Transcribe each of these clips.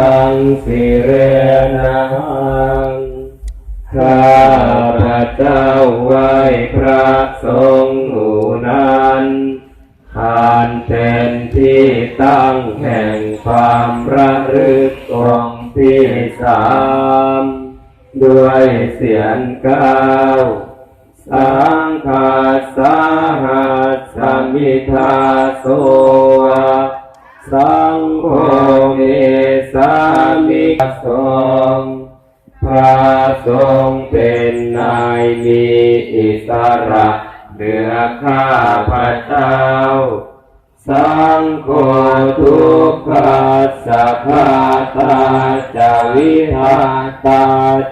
ตังสิเรนังข้าพระเจ้าไหว้พระสงฆ์หมู่นั้นทานเป็นที่ตั้งแห่งความระลึกองค์ที่สามด้วยเสียงก้าวสังฆาสาหัสสมิทาโสสังโฆเม สามิสงฆ์พระสงฆ์เป็นนายมีอิสระเหนือข้าพระเจ้า สังโฆทุกขัสสะพาตาจาวิหาตา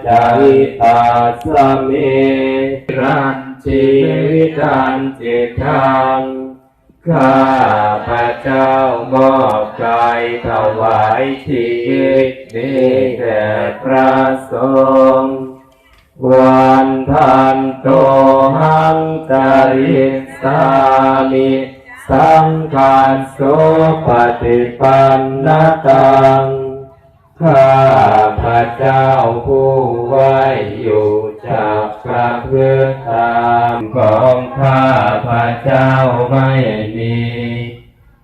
จาวิตาสเมรันชีวิตันจิตทัง ข้าพระเจ้ามอบกายถวายชีวิตนี้แด่พระสงฆ์วันทันโตหังจาริสามิสังฆาโสปฏิปันนตังข้า เจ้าผู้ไหวอยู่จากประพฤติตามของข้าพระเจ้าไม่มี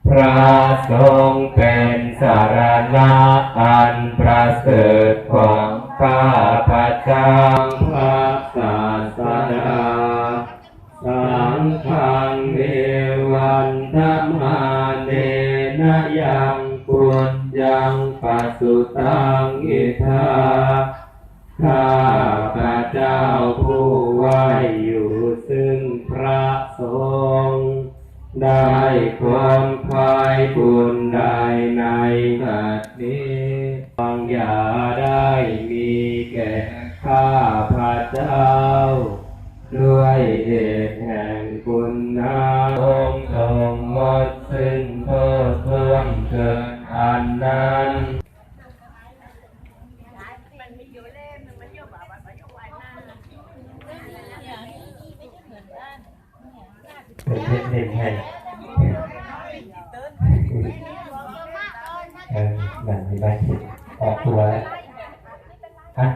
พระสงฆ์เป็นสารณะอันประเสริฐของข้าพระเจ้าพระศาสดาสังฆังเอวันธรรมาเนนยังปุญญัง สุตังอิทาข้าพระเจ้าผู้ไหวอยู่ซึ่งพระสงฆ์ได้ความคายบุญใดในบัดนี้ฟังอย่าได้มีแก่ข้าพระเจ้า ด้วยเหตุแห่งบุญนาองค์ทรงมดสิ้นโทษเพื่องเกิดอันนั้น มันมีอยู่เล่มหนึ่งมันเยอะแบบว่าเยอะกว่านั้น เป็นเทคนิคให้เออหนังมีใบออกตัวแล้วฮะ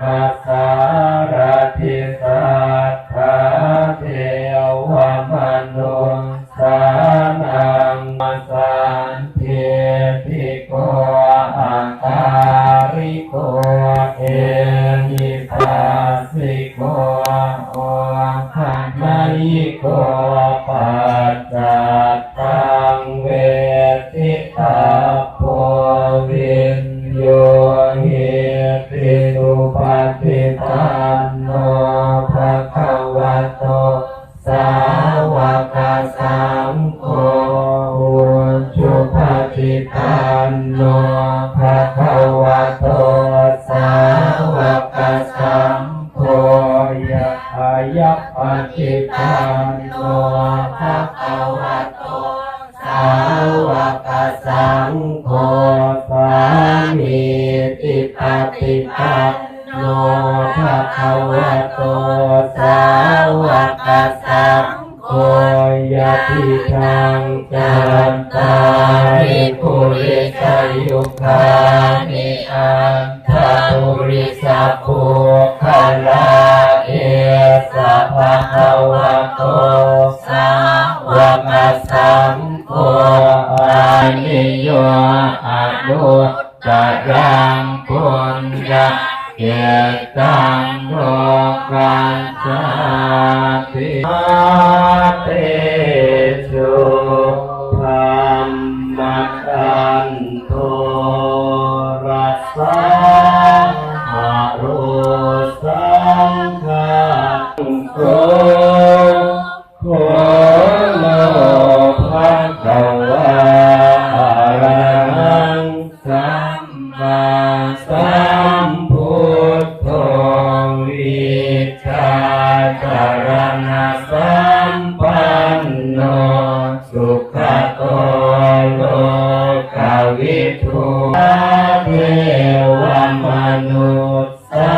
มาสารทิสัทธาเทวมนุสานังมาสันเทติโกอาคาริโก ปฏิปันโนภะคะวะโตสาวกสังโฆยะอายัปฏิปันโนภะคะวะโตสาวกสังโฆสามีติปฏิปันโนภะคะวะโตสาวกสัง โฆยะทิทังจันตาริปุริสยุคานิอันทาปุริสปุคลาเอสะภะคะวะโตสาวกสังโฆอานิโยอนุตตรังปุญญา เกตังโลกัสสาติมาเต สุขโตโลกาวิทูเทวมนุษย์สา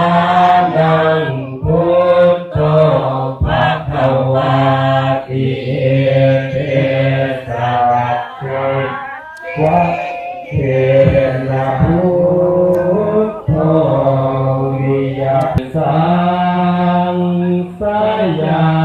นังพุทโธภะคะวาติเตสะกุวะเทนะพุทโธวิยสังสยัง